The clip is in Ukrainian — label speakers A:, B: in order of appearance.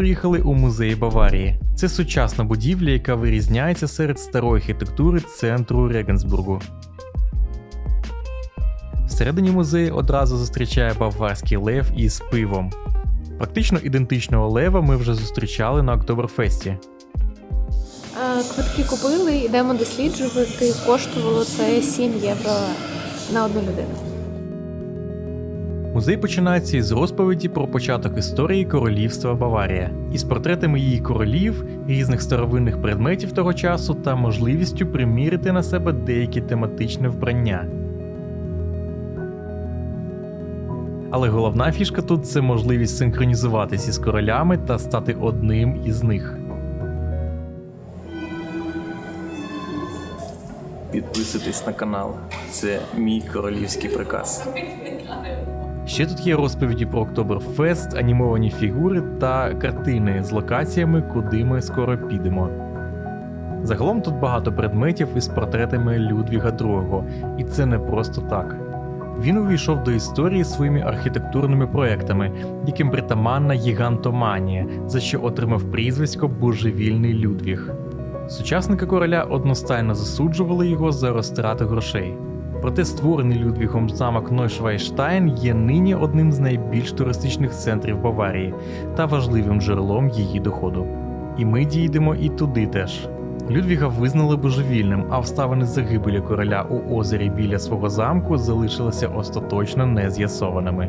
A: приїхали у музей Баварії. Це сучасна будівля, яка вирізняється серед старої архітектури центру Регенсбургу. Всередині музею одразу зустрічає баварський лев із пивом. Практично ідентичного лева ми вже зустрічали на Октоберфесті.
B: Е, Квитки купили, йдемо досліджувати. Коштувало це 7 євро на одну людину.
A: Музей починається із розповіді про початок історії королівства Баварія, із портретами її королів, різних старовинних предметів того часу та можливістю примірити на себе деякі тематичне вбрання. Але головна фішка тут це можливість синхронізуватись із королями та стати одним із них. Підписуйтесь на канал. Це мій королівський приказ. Ще тут є розповіді про Октоберфест, анімовані фігури та картини з локаціями, куди ми скоро підемо. Загалом тут багато предметів із портретами Людвіга II, і це не просто так. Він увійшов до історії своїми архітектурними проектами, яким притаманна гігантоманія, за що отримав прізвисько Божевільний Людвіг. Сучасники короля одностайно засуджували його за розтрати грошей. Проте створений Людвігом замок Нойшвайштайн є нині одним з найбільш туристичних центрів Баварії та важливим джерелом її доходу. І ми дійдемо і туди теж. Людвіга визнали божевільним, а обставини загибелі короля у озері біля свого замку залишилися остаточно нез'ясованими.